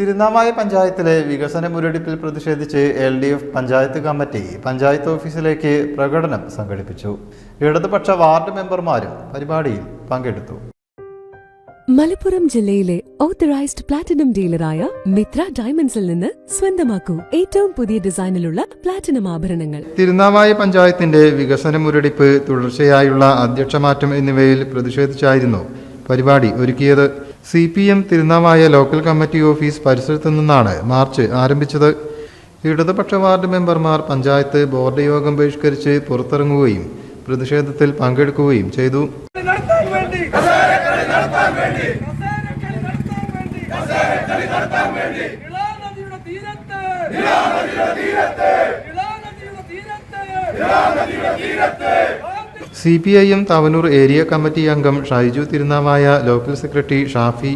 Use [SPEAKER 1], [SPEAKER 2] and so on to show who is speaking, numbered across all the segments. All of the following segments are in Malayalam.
[SPEAKER 1] തിരുനാവായ പഞ്ചായത്തിലെ വികസന മുരടിപ്പിൽ പ്രതിഷേധിച്ച് L D F panchayat committee panchayat ഓഫീസിലേക്ക് പ്രകടനം സംഘടിപ്പിച്ചു. ഇടതുപക്ഷ വാർഡ് മെമ്പർമാരും പരിപാടിയിൽ പങ്കെടുത്തു.
[SPEAKER 2] മലപ്പുറം ജില്ലയിലെ ഓത്തറൈസ്ഡ് പ്ലാറ്റിനം ഡീലറായ മിത്ര ഡയമണ്ട്സിൽ നിന്ന് സ്വന്തമാക്കൂ. ഏറ്റവും പുതിയ ഡിസൈനിലുള്ള പ്ലാറ്റിനം ആഭരണങ്ങൾ.
[SPEAKER 1] തിരുനാവായ പഞ്ചായത്തിന്റെ വികസന മുരടിപ്പ് തുടർച്ചയായുള്ള അധ്യക്ഷമാറ്റം എന്നിവയിൽ പ്രതിഷേധിച്ചായിരുന്നു പരിപാടി ഒരുക്കിയത്. C P M Tirunavaya local committee office പരിസരത്തു നിന്നാണ് മാർച്ച് ആരംഭിച്ചത്. ഇടതുപക്ഷ വാർഡ് മെമ്പർമാർ പഞ്ചായത്ത് ബോർഡ് യോഗം ബഹിഷ്കരിച്ച് പുറത്തിറങ്ങുകയും പ്രതിഷേധത്തിൽ പങ്കെടുക്കുകയും ചെയ്തു.
[SPEAKER 3] തീരത്തെ. തീരത്ത്. തീരത്ത്.
[SPEAKER 1] C P I M Thavanur area committee അംഗം Shaiju Tirunavaya local secretary Shafi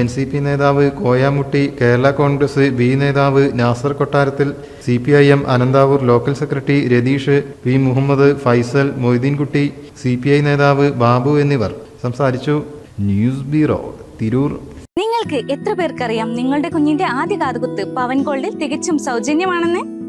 [SPEAKER 1] N C P നേതാവ് കോയാമുട്ടി കേരള കോൺഗ്രസ് ബി നേതാവ് Nasar Kottarathil C P I M Ananthavur local secretary Ratheesh P Muhammad Faisal Moideenkutty C P I നേതാവ് ബാബു എന്നിവർ സംസാരിച്ചു. News bureau Tirur.
[SPEAKER 4] നിങ്ങൾക്ക് എത്ര പേർക്കറിയാം നിങ്ങളുടെ കുഞ്ഞിന്റെ ആദ്യ കാതുകുത്ത് പവൻ ഗോൾഡിൽ തികച്ചും സൗജന്യമാണെന്ന്?